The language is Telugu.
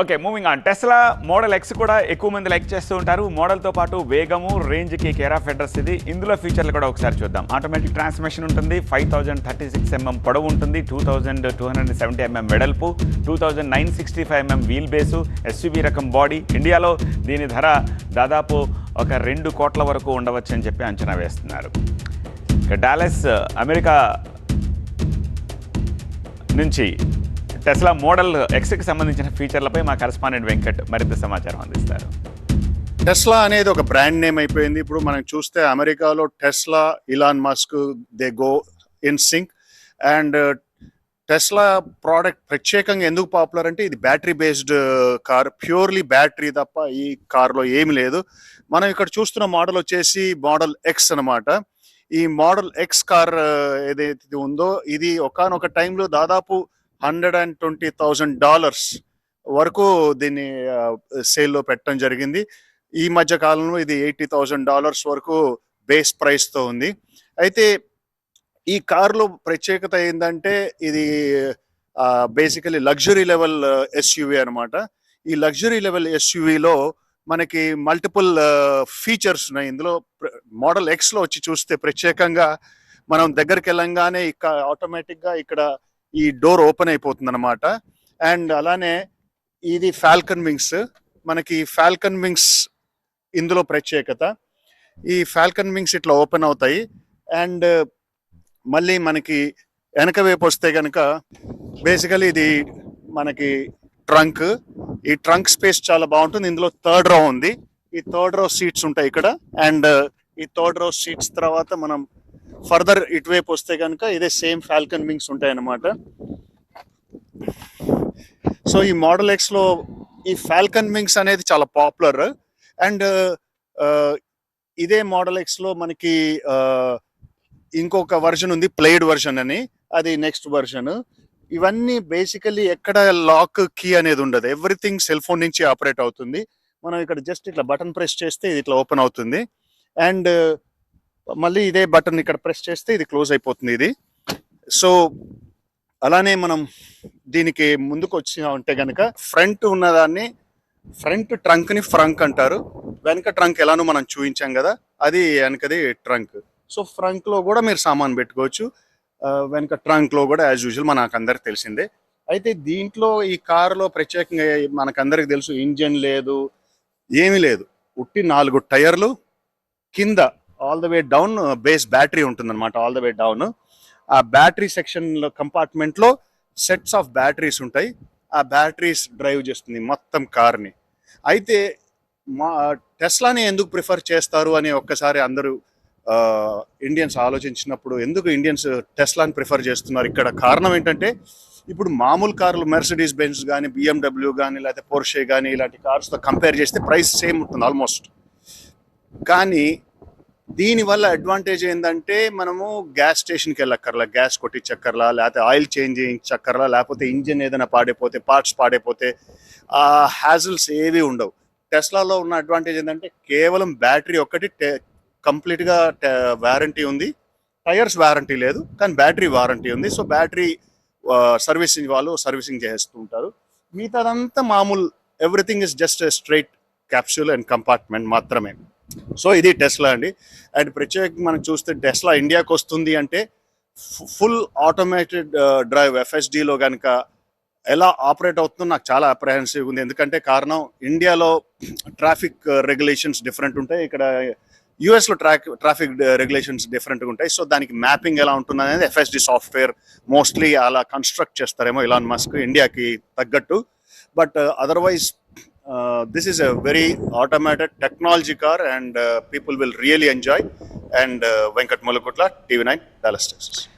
Okay moving on Tesla model X కూడా ఎక్కువ మంది లైక్ చేస్తూ ఉంటారు. మోడల్తో పాటు వేగము రేంజ్కి కేర్ ఆఫ్ అడ్రస్ ఇది. ఇందులో ఫీచర్లు కూడా ఒకసారి చూద్దాం. ఆటోమేటిక్ ట్రాన్స్మిషన్ ఉంటుంది. Five thousand thirty six MM పొడవు ఉంటుంది. Two thousand two hundred seventy MM వెడల్పు two thousand nine sixty five MM wheel base SUV రకం బాడీ ఇండియాలో దీని ధర దాదాపు ఒక రెండు కోట్ల వరకు ఉండవచ్చు అని చెప్పి అంచనా వేస్తున్నారు. డాలెస్ డాలస్ అమెరికా నుంచి టెస్లా మోడల్ ఎక్స్కి సంబంధించిన ఫీచర్లపై మా కరస్పాండెంట్ వెంకట్ మరింత సమాచారం అందిస్తారు. టెస్లా అనేది ఒక బ్రాండ్ నేమ్ అయిపోయింది. ఇప్పుడు మనం చూస్తే అమెరికాలో Tesla Elon Musk they go in sync and Tesla product ప్రత్యేకంగా ఎందుకు పాపులర్ అంటే ఇది battery based car purely battery తప్ప ఈ కార్లో ఏమి లేదు. మనం ఇక్కడ చూస్తున్న మోడల్ వచ్చేసి మోడల్ ఎక్స్ అన్నమాట. ఈ మోడల్ ఎక్స్ కార్ ఏదైతే ఉందో ఇది ఒకనొక టైంలో దాదాపు hundred and twenty thousand dollars వరకు దీన్ని సేల్లో పెట్టడం జరిగింది. ఈ మధ్య కాలంలో ఇది ఎయిటీ థౌజండ్ డాలర్స్ వరకు బేస్ ప్రైస్తో ఉంది. అయితే ఈ కార్లో ప్రత్యేకత ఏంటంటే ఇది బేసికలీ లగ్జరీ లెవెల్ ఎస్యూవి అనమాట ఈ లగ్జరీ లెవెల్ ఎస్యూవిలో మనకి మల్టిపుల్ ఫీచర్స్ ఉన్నాయి. ఇందులో మోడల్ ఎక్స్లో వచ్చి చూస్తే ప్రత్యేకంగా మనం దగ్గరికి వెళ్ళంగానే ఇక ఆటోమేటిక్గా ఇక్కడ ఈ డోర్ ఓపెన్ అయిపోతుంది అనమాట అండ్ అలానే ఇది ఫాల్కన్ వింగ్స్ మనకి ఫాల్కన్ వింగ్స్ ఇందులో ప్రత్యేకత. ఈ ఫాల్కన్ వింగ్స్ ఇట్లా ఓపెన్ అవుతాయి. అండ్ మళ్ళీ మనకి వెనక వైపు వస్తే కనుక బేసికలీ ఇది మనకి ట్రంక్. ఈ ట్రంక్ స్పేస్ చాలా బాగుంటుంది. ఇందులో థర్డ్ రో ఉంది. ఈ థర్డ్ రో సీట్స్ ఉంటాయి ఇక్కడ. అండ్ ఈ థర్డ్ రో సీట్స్ తర్వాత మనం ఫర్దర్ ఇటువైపు వస్తే కనుక ఇదే సేమ్ ఫాల్కన్ వింగ్స్ ఉంటాయి అన్నమాట సో ఈ మోడల్ ఎక్స్లో ఈ ఫాల్కన్ వింగ్స్ అనేది చాలా పాపులర్. అండ్ ఇదే మోడల్ ఎక్స్లో మనకి ఇంకొక వర్జన్ ఉంది ప్లేడ్ వర్జన్ అని. అది నెక్స్ట్ వర్జన్ ఇవన్నీ బేసికలీ ఎక్కడ లాక్ కీ అనేది ఉండదు. ఎవ్రీథింగ్ సెల్ ఫోన్ నుంచి ఆపరేట్ అవుతుంది. మనం ఇక్కడ జస్ట్ ఇట్లా బటన్ ప్రెస్ చేస్తే ఇది ఇట్లా ఓపెన్ అవుతుంది. అండ్ మళ్ళీ ఇదే బటన్ ఇక్కడ ప్రెస్ చేస్తే ఇది క్లోజ్ అయిపోతుంది ఇది. సో అలానే మనం దీనికి ముందుకు వచ్చి ఉంటే కనుక ఫ్రంట్ ఉన్నదాన్ని ఫ్రంట్ ట్రంక్ని ఫ్రంక్ అంటారు. వెనక ట్రంక్ ఎలానో మనం చూపించాం కదా అది వెనకది ట్రంక్. సో ఫ్రంక్లో కూడా మీరు సామాన్ పెట్టుకోవచ్చు. వెనక ట్రంక్లో కూడా యాజ్ యూజువల్ మనకందరికి తెలిసిందే. అయితే దీంట్లో ఈ కారులో ప్రత్యేకంగా మనకందరికి తెలుసు ఇంజన్ లేదు ఏమీ లేదు. ఉట్టి నాలుగు టైర్లు కింద all the way down base battery ఉంటుందన్నమాట ఆల్ ద వే డౌన్. ఆ బ్యాటరీ సెక్షన్లో కంపార్ట్మెంట్లో సెట్స్ ఆఫ్ బ్యాటరీస్ ఉంటాయి. ఆ బ్యాటరీస్ డ్రైవ్ చేస్తుంది మొత్తం కార్ని. అయితే మా టెస్లాని ఎందుకు ప్రిఫర్ చేస్తారు అని ఒక్కసారి అందరూ ఇండియన్స్ ఆలోచించినప్పుడు ఎందుకు ఇండియన్స్ టెస్లాని ప్రిఫర్ చేస్తున్నారు? ఇక్కడ కారణం ఏంటంటే ఇప్పుడు మామూలు కార్లు మెర్సిడీస్ బెంజ్ కానీ బిఎండబ్ల్యూ కానీ లేకపోతే పోర్షే కానీ ఇలాంటి కార్స్తో కంపేర్ చేస్తే ప్రైస్ సేమ్ ఉంటుంది ఆల్మోస్ట్ కానీ దీనివల్ల అడ్వాంటేజ్ ఏంటంటే మనము గ్యాస్ స్టేషన్కి వెళ్ళక్కర్లా గ్యాస్ కొట్టించక్కర్లా లేకపోతే ఆయిల్ చేంజ్ చేయించక్కర్లా లేకపోతే ఇంజిన్ ఏదైనా పాడైపోతే పార్ట్స్ పాడైపోతే ఆ హ్యాజిల్స్ ఏవి ఉండవు. టెస్లాలో ఉన్న అడ్వాంటేజ్ ఏంటంటే కేవలం బ్యాటరీ ఒక్కటి కంప్లీట్గా వారంటీ ఉంది. టైర్స్ వారంటీ లేదు కానీ బ్యాటరీ వారంటీ ఉంది. సో బ్యాటరీ సర్వీసింగ్ వాళ్ళు సర్వీసింగ్ చేస్తూ ఉంటారు. మిగతాదంతా మామూలు everything is just straight capsule and compartment మాత్రమే. సో ఇది టెస్లా అండి. అండ్ ప్రత్యేకంగా మనం చూస్తే టెస్లా ఇండియాకి వస్తుంది అంటే ఫుల్ ఆటోమేటెడ్ డ్రైవ్ ఎఫ్ఎస్డిలో కనుక ఎలా ఆపరేట్ అవుతుందో నాకు చాలా అప్రహెన్సివ్ ఉంది. ఎందుకంటే కారణం ఇండియాలో ట్రాఫిక్ రెగ్యులేషన్స్ డిఫరెంట్ ఉంటాయి. ఇక్కడ యుఎస్లో ట్రాక్ ట్రాఫిక్ రెగ్యులేషన్స్ డిఫరెంట్గా ఉంటాయి. సో దానికి మ్యాపింగ్ ఎలా ఉంటుంది అనేది ఎఫ్ఎస్డి సాఫ్ట్వేర్ మోస్ట్లీ అలా కన్స్ట్రక్ట్ చేస్తారేమో ఇలాన్ మస్క్ ఇండియాకి తగ్గట్టు. But otherwise Uh, this is a very automated technology car and uh, people will really enjoy. And uh, Venkat Mulakutla, TV9, Dallas, Texas.